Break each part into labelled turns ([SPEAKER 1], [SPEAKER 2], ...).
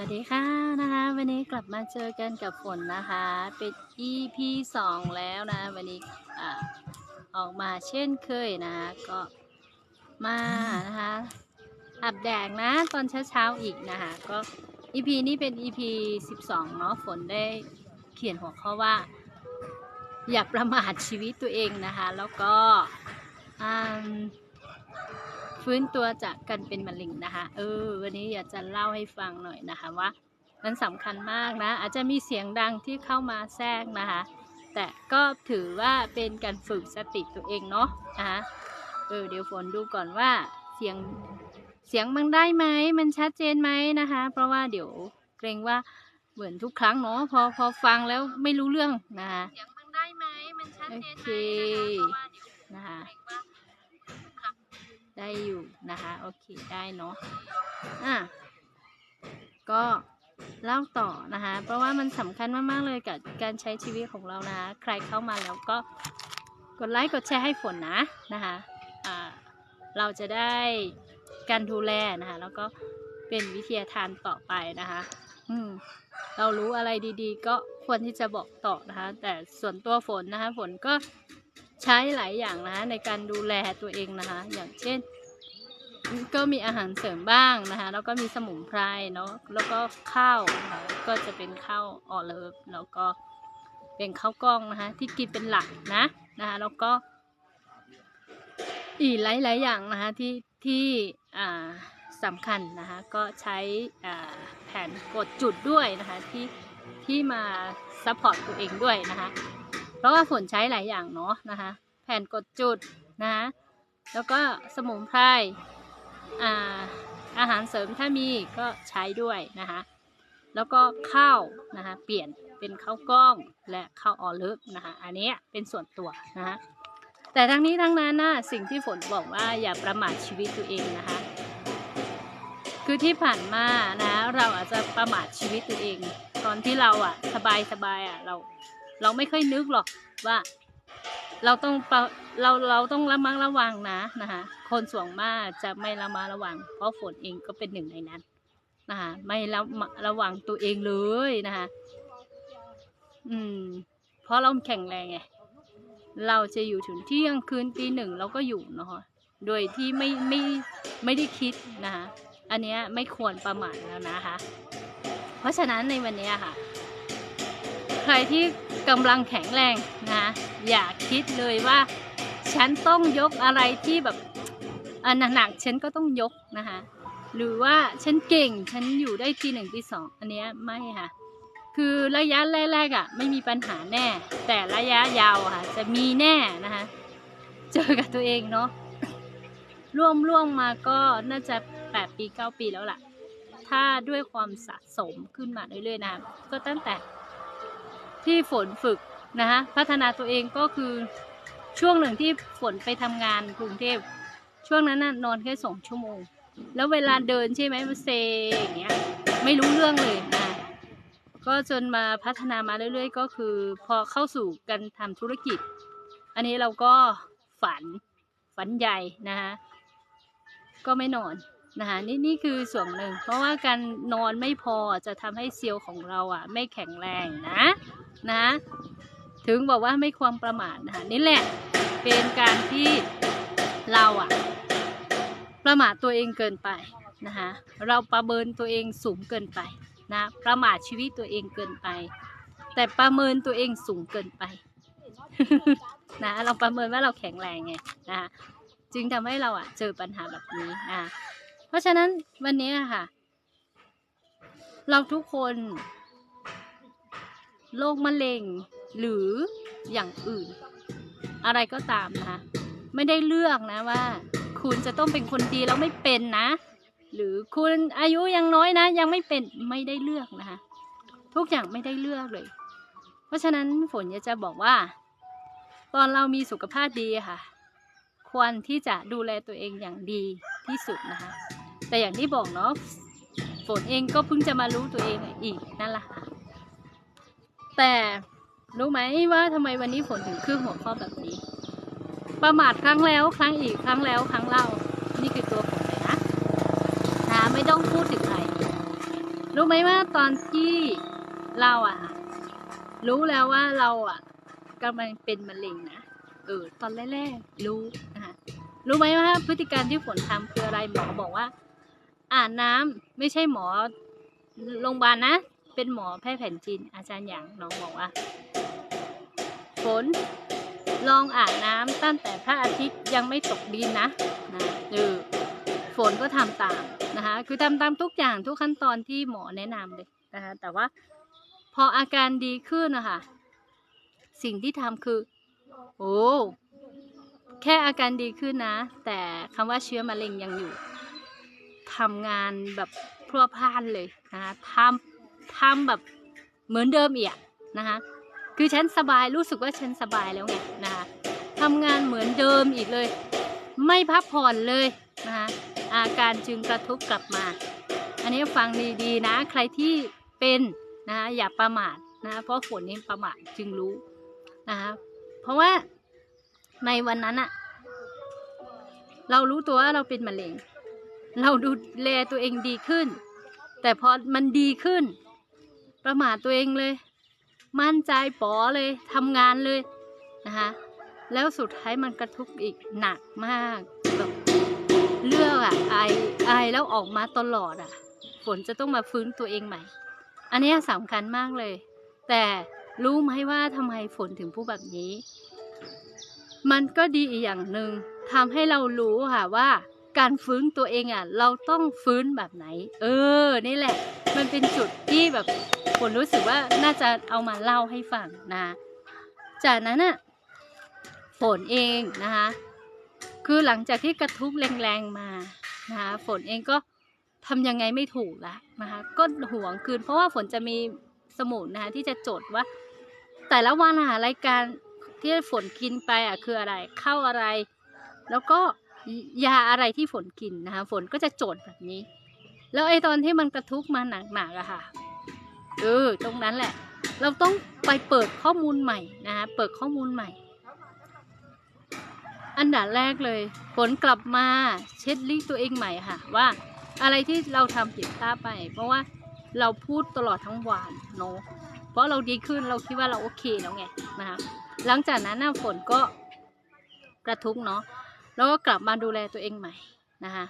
[SPEAKER 1] วัสดีค่ะนะคะวันนี้กลับมาเจอกันกับฝนนะคะเป็น EP สองแล้วนะ วันนี้อออกมาเช่นเคยนะก็มานะคะอาบแดดนะตอนเช้าๆอีกนะคะก็ EP นี้เป็น EP 12 เนาะฝนได้เขียนหัวข้อว่า อย่าประมาทชีวิตตัวเองนะคะ แล้วก็อ่า ฟื้นตัวจากกันเป็นมะเร็งนะคะ เออ วันนี้อยากจะเล่าให้ฟังหน่อยนะคะว่ามันสำคัญมากนะ อาจจะมีเสียงดังที่เข้ามาแทรกนะคะ แต่ก็ถือว่าเป็นการฝึกสติตัวเองเนาะนะคะเออเดี๋ยวฝนดูก่อนว่าเสียงเสียงมันได้ไหมมันชัดเจนไหมนะคะ เพราะว่าเดี๋ยวเกรงว่าเหมือนทุกครั้งเนาะพอพอฟังแล้วไม่รู้เรื่องนะคะ
[SPEAKER 2] เสียงมันได้ไหมมันชัดเจนไหม
[SPEAKER 1] โอเค
[SPEAKER 2] นะคะเพราะว่าเดี๋ยว
[SPEAKER 1] นะคะ
[SPEAKER 2] เกรงว่า
[SPEAKER 1] ได้อยู่นะคะโอเคได้เนาะอะก็เล่าต่อนะคะ เพราะว่ามันสำคัญมากๆเลยกับการใช้ชีวิตของเรานะคะ ใครเข้ามาแล้วก็กดไลค์กดแชร์ให้ฝนนะนะคะอ่าเราจะได้การดูแลนะคะ แล้วก็เป็นวิทยาทานต่อไปนะคะอืมเรารู้อะไรดีๆ ก็ควรที่จะบอกต่อนะคะ แต่ส่วนตัวฝนนะคะ ฝนก็ ใช้หลายอย่างนะคะในการดูแลตัวเองนะคะ อย่างเช่น ก็มีอาหารเสริมบ้างนะคะแล้วก็มีสมุนไพรเนาะแล้วก็ข้าวนะคะก็จะเป็นข้าวออเลิฟแล้วก็เป็นข้าวกล้องนะคะที่กินเป็นหลักนะนะคะแล้วก็อีกหลาย ๆ อย่างนะคะที่ที่อ่าสำคัญนะคะก็ใช้แผนกดจุดด้วยนะคะที่ที่มาซัพพอร์ตตัวเองด้วยนะคะ ราะว่าฝนใช้หลายอย่างเนาะนะคะ แผ่นกดจุดนะคะแล้วก็สมุนไพรอาอาหารเสริมถ้ามีก็ใช้ด้วยนะคะ แล้วก็ข้าวนะคะ เปลี่ยนเป็นข้าวกล้องและข้าวออลิฟนะคะ อันนี้เป็นส่วนตัวนะคะแต่ทั้งนี้ทั้งนั้นนะสิ่งที่ฝนบอกว่าอย่าประมาทชีวิตตัวเองนะคะ คือที่ผ่านมานะเราอาจจะประมาทชีวิตตัวเอง ตอนที่เราอะสบายสบายอะเรา เราไม่ค่อยนึกหรอกว่า เราต้องเราเราต้องระมัดระวังนะนะคะคนส่วนมากจะไม่ระมัดระวัง เพราะฝนเองก็เป็นหนึ่งในนั้นนะคะไม่ระมัดระวังตัวเองเลยนะคะอืม เพราะเราแข็งแรงไงเราจะอยู่ถึงเที่ยงคืนตีหนึ่งเราก็อยู่เนาะโดยที่ไม่ไม่ไม่ได้คิดนะคะอันเนี้ยไม่ควรประมาทแล้วนะคะ เพราะฉะนั้นในวันนี้ค่ะ ใครที่ กำลังแข็งแรงนะ อย่าคิดเลยว่า ฉันต้องยกอะไรที่แบบอันหนักๆฉันก็ต้องยกนะคะ หรือว่าฉันเก่งฉันอยู่ได้ทีหนึ่งทีสองอันเนี้ยไม่ค่ะ คือระยะแรกๆอะ ไม่มีปัญหาแน่ แต่ระยะยาวอะค่ะ จะมีแน่นะคะ เจอกับตัวเองเนาะร่วมร่วมมาก็น่าจะแปดปีเก้าปีแล้วล่ะ ถ้าด้วยความสะสมขึ้นมาเรื่อยๆนะคะก็ตั้งแต่ ที่ฝนฝึกนะคะพัฒนาตัวเองก็คือช่วงหนึ่งที่ฝนไปทำงานกรุงเทพช่วงนั้นน่ะนอนแค่สองชั่วโมง แล้วเวลาเดินใช่ไหมมันเซอย่างเงี้ยไม่รู้เรื่องเลยนะก็จนมาพัฒนามาเรื่อยๆ ก็คือ พอเข้าสู่การทำธุรกิจ อันนี้เราก็ฝันฝันใหญ่นะคะก็ไม่นอนนะคะนี่นี่คือส่วนหนึ่ง เพราะว่าการนอนไม่พอจะทำให้เซลล์ของเราอะ ไม่แข็งแรงนะ นะ ถึงบอกว่าไม่ควรประมาทนะคะนี่แหละเป็นการที่เราอะประมาทตัวเองเกินไปนะคะเราประเมินตัวเองสูงเกินไปนะประมาทชีวิตตัวเองเกินไป แต่ประเมินตัวเองสูงเกินไปนะเราประเมินว่าเราแข็งแรงไงนะคะจึงทำให้เราอะเจอปัญหาแบบนี้นะเพราะฉะนั้นวันนี้ค่ะ เราทุกคน โรคมะเร็ง หรืออย่างอื่น อะไรก็ตามนะคะไม่ได้เลือกนะว่า คุณจะต้องเป็นคนดีแล้วไม่เป็นนะ หรือคุณอายุยังน้อยนะ ยังไม่เป็นไม่ได้เลือกนะคะทุกอย่างไม่ได้เลือกเลย เพราะฉะนั้นฝนอยากจะบอกว่า ตอนเรามีสุขภาพดีค่ะ ควรที่จะดูแลตัวเองอย่างดีที่สุดนะคะ แต่อย่างที่บอกเนาะฝนเองก็เพิ่งจะมารู้ตัวเองอีกนั่นแหละค่ะ แต่รู้ไหมว่าทำไมวันนี้ฝนถึงขึ้นหัวข้อแบบนี้ ประมาทครั้งแล้วครั้งอีกครั้งแล้วครั้งเล่า นี่คือตัวผมเลยนะนะไม่ต้องพูดถึงใครรู้รู้ไหมว่าตอนที่เราอะรู้แล้วว่าเราอะกำลังเป็นมะเร็งนะเออตอนแรกๆรู้นะคะรู้ไหมว่าพฤติการที่ฝนทำคืออะไรหมอบอกว่า อ่านน้ำไม่ใช่หมอโรงพยาบาลนะ เป็นหมอแพทย์แผนจีน อาจารย์หยางน้องบอกว่า ฝน ลองอาบน้ำตั้งแต่พระอาทิตย์ยังไม่ตกดินนะนะเออฝนก็ทำตามนะคะ คือทำตามทุกอย่างทุกขั้นตอนที่หมอแนะนำเลยนะคะ แต่ว่าพออาการดีขึ้นนะคะ สิ่งที่ทำคือ โอ้แค่อาการดีขึ้นนะ แต่คำว่าเชื้อมะเร็งยังอยู่ทำงานแบบพรวพลานเลยนะคะทำ ทำแบบเหมือนเดิมอีกนะคะคือฉันสบายรู้สึกว่าฉันสบายแล้วไงนะคะทำงานเหมือนเดิมอีกเลย ไม่พักผ่อนเลยนะคะอาการจึงกระทบกลับมา อันนี้ฟังดีๆนะ ใครที่เป็นนะคะอย่าประมาทนะเพราะฝนนี่ประมาทจึงรู้นะคะเพราะว่าในวันนั้นอะเรารู้ตัวว่าเราเป็นมะเร็ง เราดูแลตัวเองดีขึ้น แต่พอมันดีขึ้น ประมาทตัวเองเลย มั่นใจป๋อเลยทำงานเลยนะคะแล้วสุดท้ายมันกระทุกอีกหนักมากแบบเลือกอะไอไอแล้วออกมาตลอดอะฝนจะต้องมาฟื้นตัวเองใหม่ อันนี้สำคัญมากเลย แต่รู้ไหมว่าทำไมฝนถึงพูดแบบนี้ มันก็ดีอีกอย่างหนึ่งทำให้เรารู้ค่ะว่าการฟื้นตัวเองอะ เราต้องฟื้นแบบไหน เออ นี่แหละ มันเป็นจุดที่แบบ ฝนรู้สึกว่าน่าจะเอามาเล่าให้ฟังนะ จากนั้นอะฝนเองนะคะคือหลังจากที่กระทุ้บแรงๆมานะคะฝนเองก็ทำยังไงไม่ถูกละนะคะก็ห่วงคืน เพราะว่าฝนจะมีสมุดนะคะที่จะจดว่า แต่ละวันหารายการที่ฝนกินไปอะคืออะไรเข้าอะไร แล้วก็ยาอะไรที่ฝนกินนะคะฝนก็จะโจทย์แบบนี้ แล้วไอ้ตอนที่มันกระทุกมาหนักๆอะค่ะ เออตรงนั้นแหละ เราต้องไปเปิดข้อมูลใหม่นะคะเปิดข้อมูลใหม่ อันดับแรกเลยฝนกลับมาเช็ดลิตัวเองใหม่ค่ะ ว่าอะไรที่เราทำผิดพลาดไป เพราะว่าเราพูดตลอดทั้งวันเนาะเพราะเราดีขึ้นเราคิดว่าเราโอเคแล้วไงนะคะหลังจากนั้นน่ะฝนก็กระทุกเนาะแล้วก็กลับมาดูแลตัวเองใหม่นะคะ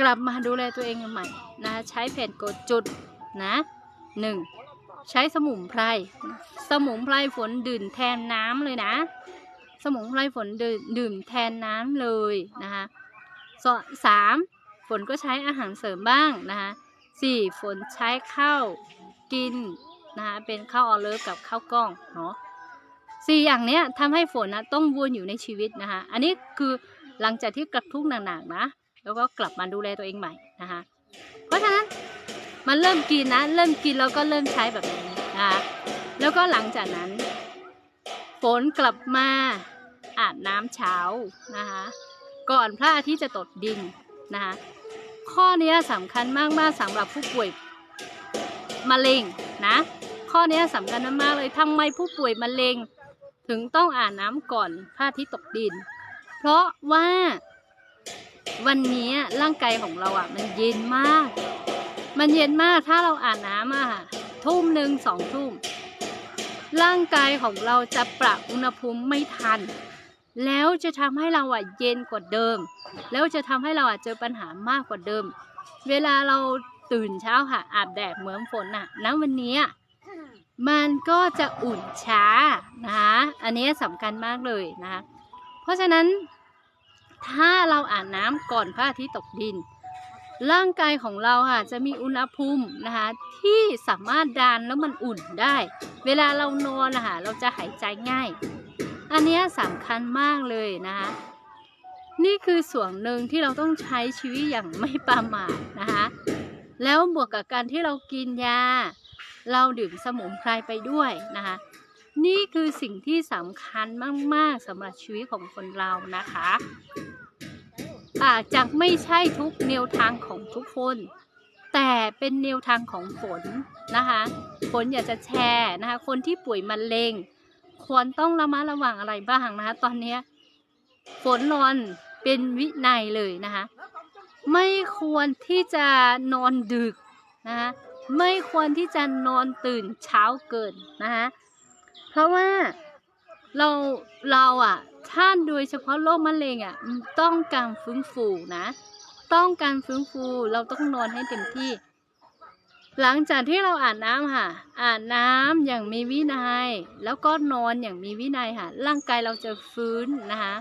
[SPEAKER 1] กลับมาดูแลตัวเองใหม่นะคะใช้แผ่นกดจุดนะ หนึ่งใช้สมุนไพร สมุนไพรฝนดื่มแทนน้ำเลยนะ สมุนไพรฝนดื่มดื่มแทนน้ำเลยนะคะสสามฝนก็ใช้อาหารเสริมบ้างนะคะสี่ฝนใช้ข้าวกินนะคะเป็นข้าวออเลิฟกับข้าวกล้องเนาะสี่อย่างเนี้ยทำให้ฝนนะต้องวนอยู่ในชีวิตนะคะอันนี้คือหลังจากที่กระทุกหนักๆนะ แล้วก็กลับมาดูแลตัวเองใหม่นะคะเพราะฉะนั้น มันเริ่มกินนะ เริ่มกินแล้วก็เริ่มใช้แบบนี้นะคะแล้วก็หลังจากนั้น ฝนกลับมาอาบน้ำเช้านะคะ ก่อนพระอาทิตย์จะตกดินนะคะข้อนี้สำคัญมากๆสำหรับผู้ป่วยมะเร็งนะ ข้อนี้สำคัญมากๆเลยทำไมผู้ป่วยมะเร็ง ถึงต้องอาบน้ำก่อนพระอาทิตย์ตกดิน เพราะว่าวันนี้ร่างกายของเราอะมันเย็นมาก มันเย็นมากถ้าเราอาบน้ำอะค่ะทุ่มหนึ่งสองทุ่ม ร่างกายของเราจะปรับอุณหภูมิไม่ทัน แล้วจะทำให้เราอะเย็นกว่าเดิม แล้วจะทำให้เราอะเจอปัญหามากกว่าเดิม เวลาเราตื่นเช้าค่ะอาบแดดเหมือนฝนอะณวันนี้อะมันก็จะอุ่นช้านะคะอันนี้สำคัญมากเลยนะคะเพราะฉะนั้นถ้าเราอาบน้ำก่อนพระอาทิตย์ตกดิน ร่างกายของเราค่ะจะมีอุณหภูมินะคะที่สามารถดานแล้วมันอุ่นได้ เวลาเรานอนนะคะเราจะหายใจง่าย อันนี้สำคัญมากเลยนะคะนี่คือส่วนหนึ่งที่เราต้องใช้ชีวิตอย่างไม่ประมาทนะคะแล้วบวกกับการที่เรากินยา เราดื่มสมุนไพรไปด้วยนะคะนี่คือสิ่งที่สำคัญมาก ๆสำหรับชีวิตของคนเรานะคะ อาจจะไม่ใช่ทุกแนวทางของทุกคน แต่เป็นแนวทางของฝนนะคะฝนอยากจะแชร์นะคะคนที่ป่วยมะเร็ง ควรต้องระมัดระวังอะไรบ้างนะคะตอนนี้ฝนนอนเป็นวินัยเลยนะคะไม่ควรที่จะนอนดึกนะคะไม่ควรที่จะนอนตื่นเช้าเกินนะคะเพราะว่า เราเราอะ ถ้าโดยเฉพาะโรคมะเร็งอะต้องการฟื้นฟูนะ ต้องการฟื้นฟูเราต้องนอนให้เต็มที่ หลังจากที่เราอาบน้ำค่ะ อาบน้ำอย่างมีวินัย แล้วก็นอนอย่างมีวินัยค่ะ ร่างกายเราจะฟื้นนะคะ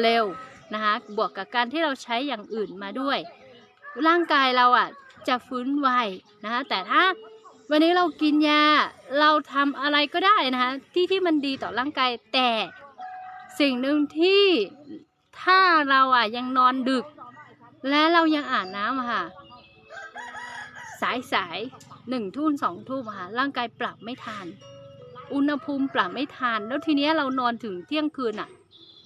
[SPEAKER 1] เร็วนะคะบวกกับการที่เราใช้อย่างอื่นมาด้วย ร่างกายเราอะจะฟื้นไวนะคะแต่ถ้า วันนี้เรากินยาเราทำอะไรก็ได้นะคะที่ที่มันดีต่อร่างกายแต่สิ่งหนึ่งที่ถ้าเราอะยังนอนดึก และเรายังอ่านน้ำค่ะ สายสายหนึ่งทุ่มสองทุ่มค่ะร่างกายปรับไม่ทันอุณหภูมิปรับไม่ทันแล้วทีเนี้ยเรานอนถึงเที่ยงคืนอะ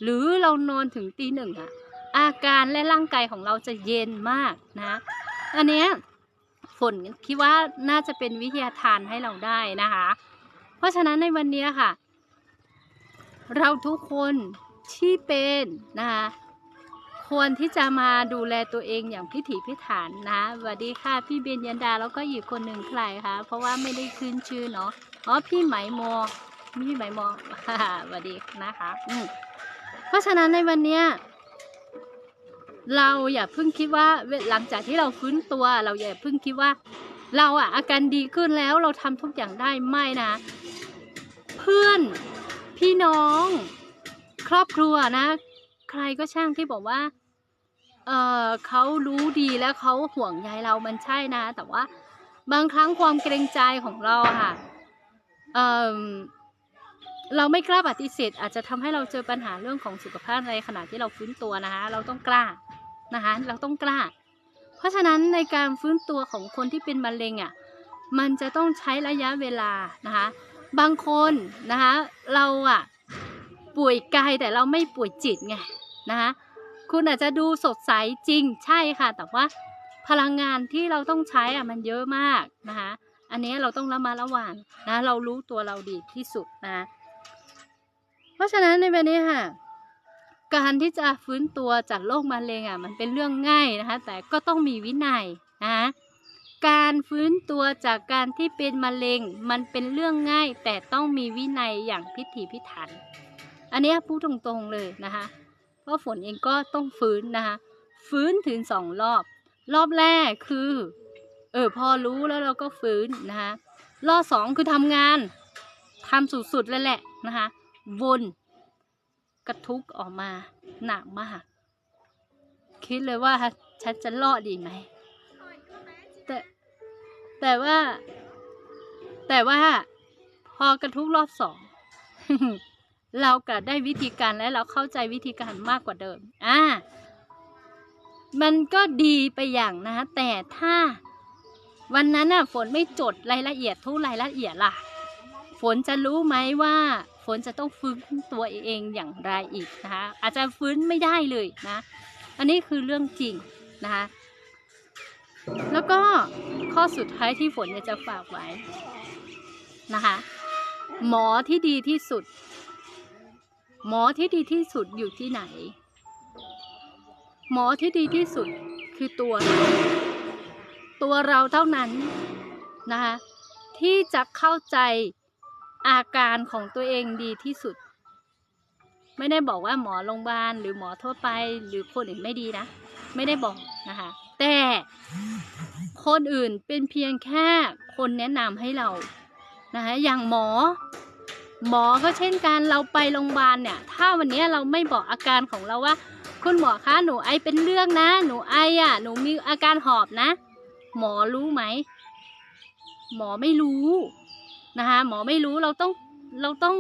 [SPEAKER 1] หรือเรานอนถึงตีหนึ่งอะอาการและร่างกายของเราจะเย็นมากนะ อันเนี้ย ฝนคิดว่าน่าจะเป็นวิทยาทานให้เราได้นะคะ เพราะฉะนั้นในวันนี้ค่ะ เราทุกคนที่เป็นนะคะควรที่จะมาดูแลตัวเองอย่างพิถีพิถันนะสวัสดีค่ะพี่เบญยันดาแล้วก็อีกคนหนึ่งใครคะเพราะว่าไม่ได้ขึ้นชื่อเนาะอ๋อพี่ไหมโมพี่ไหมโมสวัสดีนะคะอืเพราะฉะนั้นในวันเนี้ย เราอย่าเพิ่งคิดว่าหลังจากที่เราฟื้นตัว เราอย่าเพิ่งคิดว่า เราอะอาการดีขึ้นแล้วเราทำทุกอย่างได้ไม่นะ เพื่อนพี่น้อง ครอบครัวนะ ใครก็ช่างที่บอกว่า เออเขารู้ดีแล้วเขาห่วงใยเรามันใช่นะ แต่ว่า บางครั้งความเกรงใจของเราค่ะเออเราไม่กล้าปฏิเสธอาจจะทำให้เราเจอปัญหาเรื่องของสุขภาพในขณะที่เราฟื้นตัวนะคะ เราต้องกล้า นะคะ เราต้องกล้า เพราะฉะนั้นในการฟื้นตัวของคนที่เป็นมะเร็งอะมันจะต้องใช้ระยะเวลานะคะ บางคนนะคะเราอะป่วยกายแต่เราไม่ป่วยจิตไงนะคะคุณอาจจะดูสดใสจริงใช่ค่ะ แต่ว่าพลังงานที่เราต้องใช้อะมันเยอะมากนะคะ อันนี้เราต้องระมัดระวังนะ เรารู้ตัวเราดีที่สุดนะ เพราะฉะนั้นในวันนี้ค่ะ การที่จะฟื้นตัวจากโรคมะเร็งอะมันเป็นเรื่องง่ายนะคะ แต่ก็ต้องมีวินัยนะการฟื้นตัวจากการที่เป็นมะเร็ง มันเป็นเรื่องง่าย แต่ต้องมีวินัยอย่างพิถีพิถัน อันนี้พูดตรงๆเลยนะคะเพราะฝนเองก็ต้องฟื้นนะคะฟื้นถึงสองรอบ รอบแรกคือ เออพอรู้แล้วเราก็ฟื้นนะคะรอบสองคือทำงานทำสุดๆเลยแหละนะคะวน กระทุกออกมาหนักมาก คิดเลยว่าฉันจะรอดดีไหม แต่แต่ว่า แต่ว่า พอกระทุกรอบสอง เรากลับได้วิธีการและเราเข้าใจวิธีการมากกว่าเดิม อ่า มันก็ดีไปอย่างนะ แต่ถ้าวันนั้นน่ะฝนไม่จดรายละเอียดทุกรายละเอียดล่ะ ฝนจะรู้ไหมว่า ฝนจะต้องฟื้นตัวเองอย่างไรอีกนะคะอาจจะฟื้นไม่ได้เลยนะ อันนี้คือเรื่องจริงนะคะแล้วก็ข้อสุดท้ายที่ฝนอยากจะฝากไว้นะคะหมอที่ดีที่สุด หมอที่ดีที่สุดอยู่ที่ไหน หมอที่ดีที่สุดคือตัวเราตัวเราเท่านั้นนะคะที่จะเข้าใจ อาการของตัวเองดีที่สุด ไม่ได้บอกว่าหมอโรงพยาบาลหรือหมอทั่วไป หรือคนอื่นไม่ดีนะ ไม่ได้บอกนะคะ แต่คนอื่นเป็นเพียงแค่คนแนะนำให้เรานะคะอย่างหมอ หมอก็เช่นกันเราไปโรงพยาบาลเนี่ย ถ้าวันนี้เราไม่บอกอาการของเราว่า คุณหมอคะหนูไอเป็นเรื่องนะ หนูไออะ หนูมีอาการหอบนะ หมอรู้ไหม หมอไม่รู้ นะคะ หมอไม่รู้เราต้องเราต้อง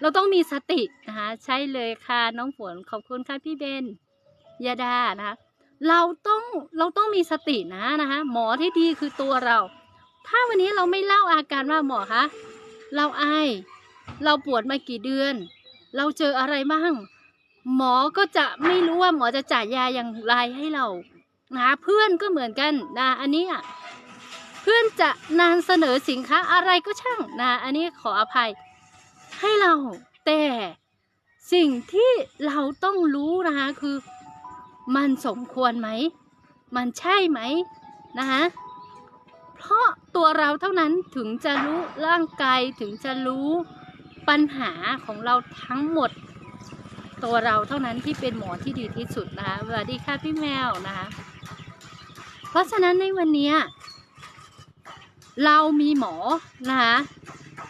[SPEAKER 1] เราต้องมีสตินะคะใช่เลยค่ะน้องฝนขอบคุณค่ะพี่เบนยาดานะคะเราต้องเราต้องมีสตินะนะคะหมอที่ดีคือตัวเรา ถ้าวันนี้เราไม่เล่าอาการว่าหมอคะเราไอเราปวดมากี่เดือน เราเจออะไรบ้างหมอก็จะไม่รู้ว่าหมอจะจ่ายยาอย่างไรให้เรานะเพื่อนก็เหมือนกันนะอันนี้อะ เพื่อนจะนานเสนอสินค้าอะไรก็ช่างนะ อันนี้ขออภัยให้เราแต่สิ่งที่เราต้องรู้นะคะคือ มันสมควรไหม มันใช่ไหมนะคะเพราะตัวเราเท่านั้นถึงจะรู้ร่างกายถึงจะรู้ปัญหาของเราทั้งหมด ตัวเราเท่านั้นที่เป็นหมอที่ดีที่สุดนะคะสวัสดีค่ะพี่แมวนะคะ เพราะฉะนั้นในวันเนี้ย เรามีหมอนะคะ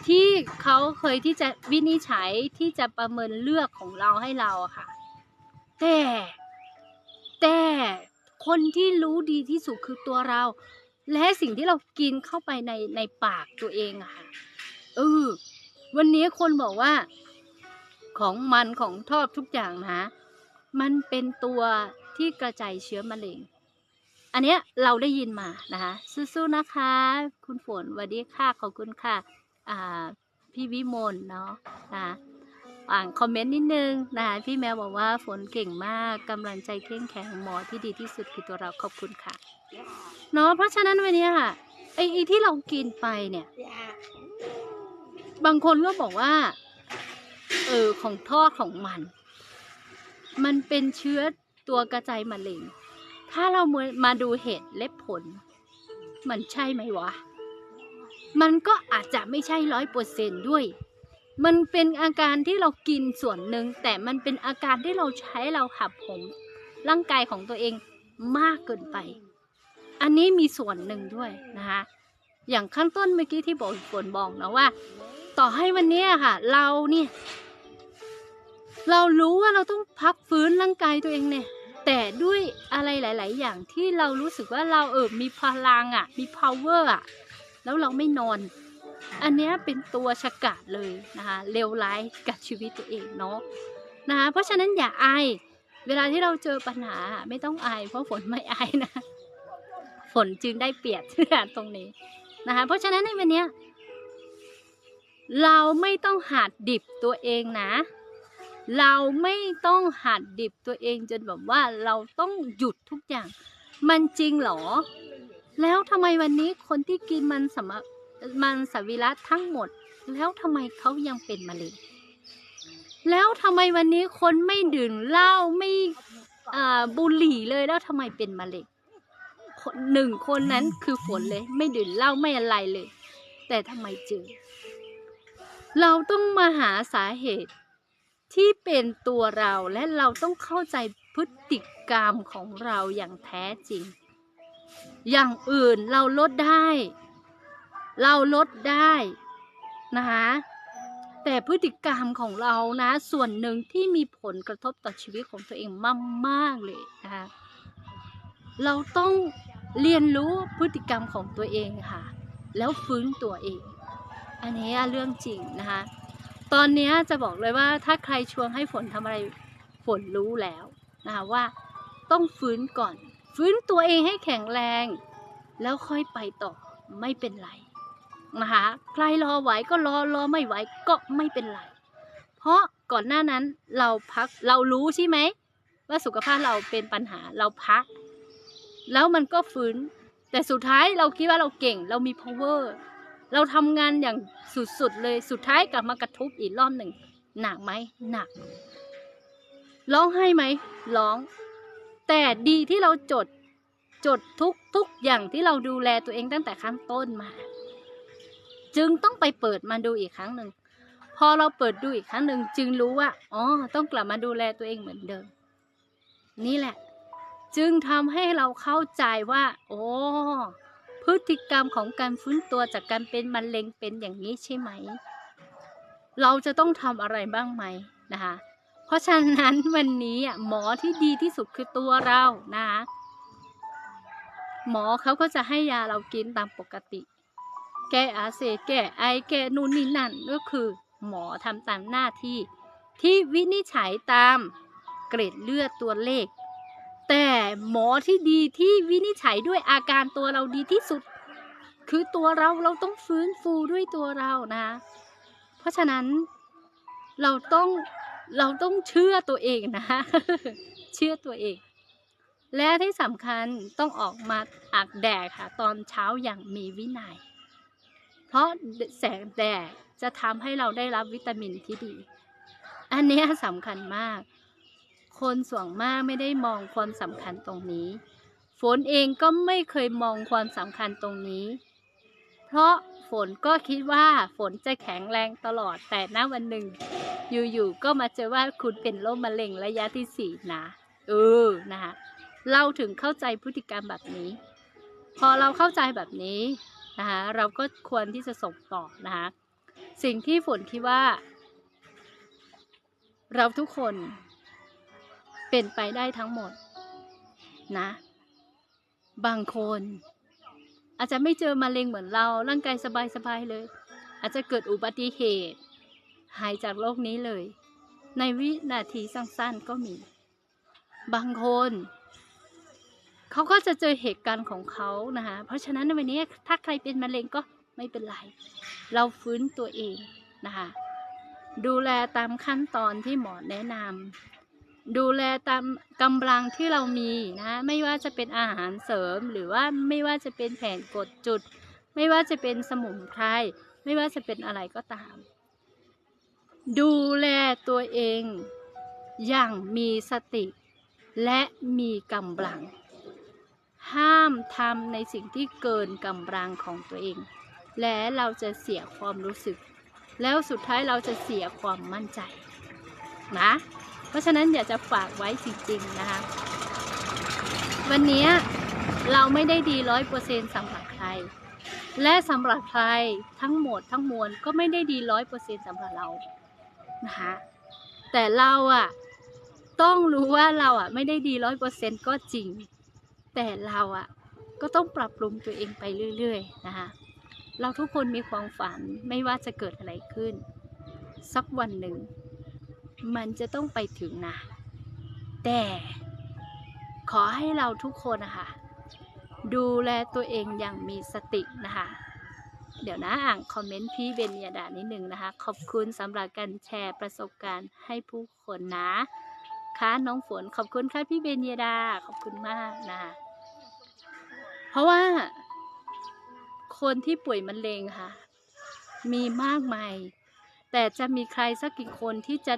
[SPEAKER 1] ที่เขาเคยที่จะวินิจฉัยที่จะประเมินเลือกของเราให้เราค่ะ แต่แต่คนที่รู้ดีที่สุดคือตัวเรา และสิ่งที่เรากินเข้าไปในในปากตัวเองอะค่ะเออวันนี้คนบอกว่า ของมันของทอดทุกอย่างนะ มันเป็นตัวที่กระจายเชื้อมะเร็ง อันเนี้ยเราได้ยินมานะคะสู้ๆนะคะ คุณฝนสวัสดีค่ะขอบคุณค่ะอ่าพี่วิมลเนาะนะอ่านคอมเมนต์นิดนึงนะคะพี่แมวบอกว่าฝนเก่งมากกำลังใจเข้มแข็งหมอที่ดีที่สุดคือตัวเราขอบคุณค่ะเนาะเพราะฉะนั้นวันนี้ค่ะไอ้ที่เรากินไปเนี่ย บางคนก็บอกว่า เออของทอดของมัน มันเป็นเชื้อตัวกระจายมะเร็ง ถ้าเรามาดูเหตุและผล มันใช่ไหมวะ มันก็อาจจะไม่ใช่ร้อยเปอร์เซนด้วย มันเป็นอาการที่เรากินส่วนหนึ่ง แต่มันเป็นอาการที่เราใช้เราหับผมร่างกายของตัวเองมากเกินไป อันนี้มีส่วนหนึ่งด้วยนะคะ อย่างขั้นต้นเมื่อกี้ที่บอกฝนบอกนะว่า ต่อให้วันนี้ค่ะ เราเนี่ย เรารู้ว่าเราต้องพักฟื้นร่างกายตัวเองเนี่ย แต่ด้วยอะไรหลาย ๆ อย่างที่เรารู้สึกว่าเราเออมีพลังอะ มี power อะ แล้วเราไม่นอน อันนี้เป็นตัวฉกาจเลยนะคะเลวร้ายกับชีวิตตัวเองเนาะนะคะเพราะฉะนั้นอย่าอาย เวลาที่เราเจอปัญหาไม่ต้องอาย เพราะฝนไม่อายนะ ฝนจึงได้เปรียบตรงนี้นะคะ เพราะฉะนั้นในวันนี้เราไม่ต้องหัดดิบตัวเองนะ เราไม่ต้องหัดดิบตัวเองจนแบบว่าเราต้องหยุดทุกอย่าง มันจริงเหรอ แล้วทำไมวันนี้คนที่กินมันสมมันสวิรัตทั้งหมด แล้วทำไมเขายังเป็นมะเร็งแล้วทำไมวันนี้คนไม่ดื่มเหล้าไม่บุหรี่เลยแล้วทำไมเป็นมะเร็งหนึ่งคนนั้นคือฝนเลย ไม่ดื่มเหล้าไม่อะไรเลย แต่ทำไมเจอเราต้องมาหาสาเหตุ ที่เป็นตัวเราและเราต้องเข้าใจพฤติกรรมของเราอย่างแท้จริง อย่างอื่นเราลดได้ เราลดได้นะคะแต่พฤติกรรมของเรานะส่วนหนึ่งที่มีผลกระทบต่อชีวิตของตัวเองมากๆเลยนะคะเราต้องเรียนรู้พฤติกรรมของตัวเองค่ะ แล้วฟื้นตัวเอง อันนี้เรื่องจริงนะคะ ตอนนี้จะบอกเลยว่าถ้าใครชวนให้ฝนทำอะไรฝนรู้แล้วนะคะว่าต้องฟื้นก่อน ฟื้นตัวเองให้แข็งแรง แล้วค่อยไปต่อไม่เป็นไรนะคะใครรอไหวก็รอรอไม่ไหวก็ไม่เป็นไร เพราะก่อนหน้านั้นเราพักเรารู้ใช่ไหม ว่าสุขภาพเราเป็นปัญหาเราพัก แล้วมันก็ฟื้น แต่สุดท้ายเราคิดว่าเราเก่งเรามี power เราทำงานอย่างสุดๆเลยสุดท้ายกลับมากระทุบอีกรอบหนึ่งหนักไหมหนัก ร้องไห้ไหมร้อง แต่ดีที่เราจดจดทุกทุกอย่างที่เราดูแลตัวเองตั้งแต่ข้างต้นมา จึงต้องไปเปิดมาดูอีกครั้งหนึ่งพอเราเปิดดูอีกครั้งหนึ่งจึงรู้ว่าอ๋อต้องกลับมาดูแลตัวเองเหมือนเดิม นี่แหละ จึงทำให้เราเข้าใจว่า โอ้ พฤติกรรมของการฟื้นตัวจากการเป็นมะเร็งเป็นอย่างนี้ใช่ไหม เราจะต้องทำอะไรบ้างไหมนะคะ เพราะฉะนั้นวันนี้อะหมอที่ดีที่สุดคือตัวเรานะคะหมอเขาก็จะให้ยาเรากินตามปกติ แก้อาเซแก้ไอแก้นู่นนี่นั่นก็คือ หมอทำตามหน้าที่ ที่วินิจฉัยตามเกรดเลือดตัวเลข แต่หมอที่ดีที่วินิจฉัยด้วยอาการตัวเราดีที่สุด คือตัวเราเราต้องฟื้นฟูด้วยตัวเรานะ เพราะฉะนั้นเราต้องเราต้องเชื่อตัวเองนะ เชื่อตัวเอง และที่สำคัญต้องออกมาอักแดดค่ะ ตอนเช้าอย่างมีวินัย เพราะแสงแดดจะทำให้เราได้รับวิตามินที่ดี อันนี้สำคัญมาก คนส่วนมากไม่ได้มองความสำคัญตรงนี้ ฝนเองก็ไม่เคยมองความสำคัญตรงนี้ เพราะฝนก็คิดว่าฝนจะแข็งแรงตลอดแต่ณวันหนึ่ง อยู่ๆก็มาเจอว่าคุณเป็นโรคมะเร็งระยะที่สี่นะเออนะคะเราถึงเข้าใจพฤติกรรมแบบนี้ พอเราเข้าใจแบบนี้นะคะเราก็ควรที่จะส่งต่อนะคะสิ่งที่ฝนคิดว่า เราทุกคน เป็นไปได้ทั้งหมดนะ บางคน อาจจะไม่เจอมะเร็งเหมือนเรา ร่างกายสบายๆเลย อาจจะเกิดอุบัติเหตุ หายจากโลกนี้เลย ในวินาทีสั้นๆก็มี บางคนเขาก็จะเจอเหตุการณ์ของเขานะคะเพราะฉะนั้นในวันนี้ถ้าใครเป็นมะเร็งก็ไม่เป็นไร เราฟื้นตัวเองนะคะดูแลตามขั้นตอนที่หมอแนะนำ ดูแลตามกำลังที่เรามีนะไม่ว่าจะเป็นอาหารเสริม หรือว่าไม่ว่าจะเป็นแผนกดจุด ไม่ว่าจะเป็นสมุนไพรไม่ว่าจะเป็นอะไรก็ตาม ดูแลตัวเองอย่างมีสติและมีกำลัง ห้ามทำในสิ่งที่เกินกำลังของตัวเอง และเราจะเสียความรู้สึก แล้วสุดท้ายเราจะเสียความมั่นใจนะ ราะฉะนั้นอยากจะฝากไว้จริงๆนะคะ วันนี้เราไม่ได้ดีร้อยเปอร์เซ็นต์สำหรับใคร และสำหรับใครทั้งหมดทั้งมวลก็ไม่ได้ดีร้อยเปอร์เซ็นต์สำหรับเรานะคะแต่เราอะต้องรู้ว่าเราอะไม่ได้ดีร้อยเปอร์เซ็นต์ก็จริง แต่เราอะก็ต้องปรับปรุงตัวเองไปเรื่อยๆนะคะเราทุกคนมีความฝันไม่ว่าจะเกิดอะไรขึ้น สักวันหนึ่ง มันจะต้องไปถึงนะ แต่ขอให้เราทุกคนนะคะ ดูแลตัวเองอย่างมีสตินะคะ เดี๋ยวนะอ่านคอมเมนต์พี่เบนยดานิดหนึ่งนะคะ ขอบคุณสำหรับการแชร์ประสบการณ์ให้ผู้คนนะค่ะน้องฝนขอบคุณค่ะพี่เบนยดาขอบคุณมากนะคะเพราะว่า คนที่ป่วยมะเร็งค่ะ มีมากมายแต่จะมีใครสักกี่คนที่จะ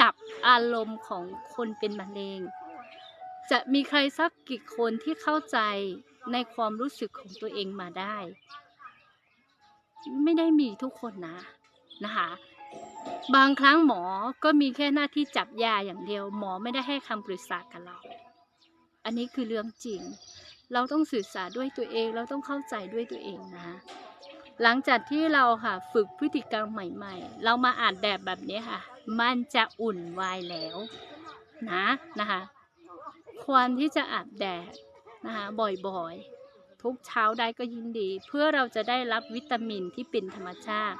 [SPEAKER 1] จับอารมณ์ของคนเป็นมะเร็ง จะมีใครสักกี่คนที่เข้าใจในความรู้สึกของตัวเองมาได้ ไม่ได้มีทุกคนนะนะคะบางครั้งหมอก็มีแค่หน้าที่จับยาอย่างเดียว หมอไม่ได้ให้คำปรึกษากับเรา อันนี้คือเรื่องจริง เราต้องสื่อสารด้วยตัวเอง เราต้องเข้าใจด้วยตัวเองนะ หลังจากที่เราค่ะฝึกพฤติกรรมใหม่ ๆ เรามาอ่านแบบแบบนี้ค่ะ มันจะอุ่นวายแล้วนะนะคะ ควรที่จะอาบแดดนะคะบ่อยๆ ทุกเช้าได้ก็ยินดี เพื่อเราจะได้รับวิตามินที่เป็นธรรมชาติ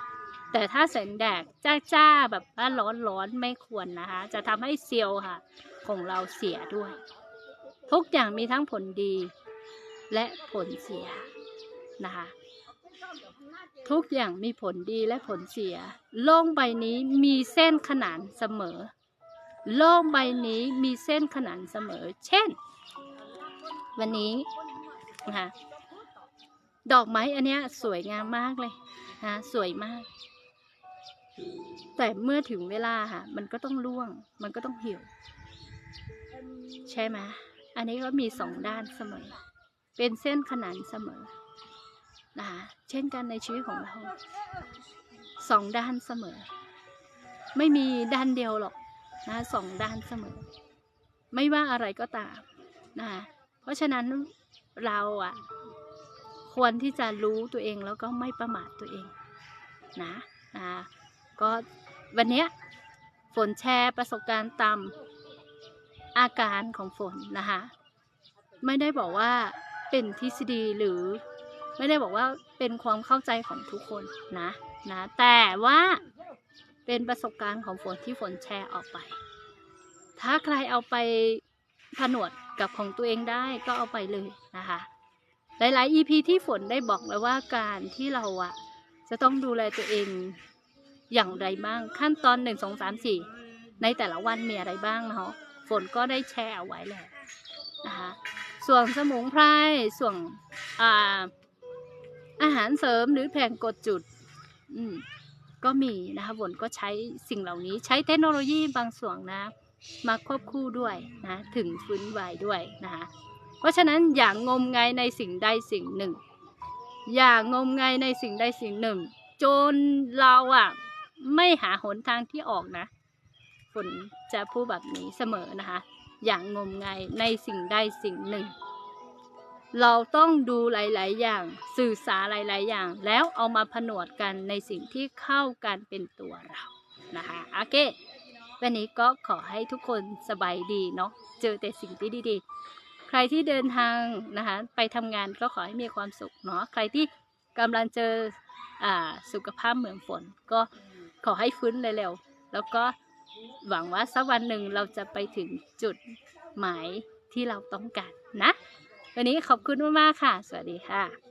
[SPEAKER 1] แต่ถ้าแสงแดดจ้าๆแบบว่าร้อนๆไม่ควรนะคะ จะทำให้เซลล์ค่ะ ของเราเสียด้วย ทุกอย่างมีทั้งผลดีและผลเสียนะคะ ทุกอย่างมีผลดีและผลเสีย โลกใบนี้มีเส้นขนานเสมอ โลกใบนี้มีเส้นขนานเสมอ เช่น วันนี้นะคะดอกไม้อันเนี้ยสวยงามมากเลยนะสวยมาก แต่เมื่อถึงเวลาค่ะ มันก็ต้องร่วง มันก็ต้องเหี่ยว ใช่ไหมอันนี้ก็มีสองด้านเสมอ เป็นเส้นขนานเสมอ นะคะเช่นกันในชีวิตของเราสองด้านเสมอ ไม่มีด้านเดียวหรอกนะสองด้านเสมอ ไม่ว่าอะไรก็ตามนะคะเพราะฉะนั้นเราอะควรที่จะรู้ตัวเองแล้วก็ไม่ประมาทตัวเองนะนะก็วันนี้ฝนแชร์ประสบการณ์ตามอาการของฝนนะคะไม่ได้บอกว่าเป็นทฤษฎีหรือ ไม่ได้บอกว่าเป็นความเข้าใจของทุกคนนะนะแต่ว่าเป็นประสบการณ์ของฝนที่ฝนแชร์ออกไป ถ้าใครเอาไปผนวดกับของตัวเองได้ก็เอาไปเลยนะคะ หลาย ๆ EP ที่ฝนได้บอกแล้วว่าการที่เราอะจะต้องดูแลตัวเองอย่างไรบ้างขั้นตอนหนึ่งสองสามสี่ในแต่ละวันมีอะไรบ้างเนาะฝนก็ได้แชร์เอาไว้แล้วนะคะส่วนสมุนไพรส่วนอ่า อาหารเสริมหรือแผงกดจุด อืมก็มีนะคะฝนก็ใช้สิ่งเหล่านี้ใช้เทคโนโลยีบางส่วนนะ มาควบคู่ด้วยนะ ถึงฟื้นไหวด้วยนะคะเพราะฉะนั้นอย่างงมงายในสิ่งใดสิ่งหนึ่ง อย่างงมงายในสิ่งใดสิ่งหนึ่ง จนเราอะไม่หาหนทางที่ออกนะฝนจะพูดแบบนี้เสมอนะคะ อย่างงมงายในสิ่งใดสิ่งหนึ่ง เราต้องดูหลาย ๆ อย่างสื่อสารหลาย ๆ อย่าง แล้วเอามาผนวดกันในสิ่งที่เข้ากันเป็นตัวเรานะคะโอเควันนี้ก็ขอให้ทุกคนสบายดีเนาะเจอแต่สิ่งที่ดี ๆ ใครที่เดินทางนะคะไปทำงานก็ขอให้มีความสุขเนาะใครที่กำลังเจออ่าสุขภาพเหมือนฝน ก็ขอให้ฟื้นเร็วๆแล้วก็หวังว่าสักวันหนึ่งเราจะไปถึงจุดหมายที่เราต้องการนะ วันนี้ขอบคุณมากๆค่ะ สวัสดีค่ะ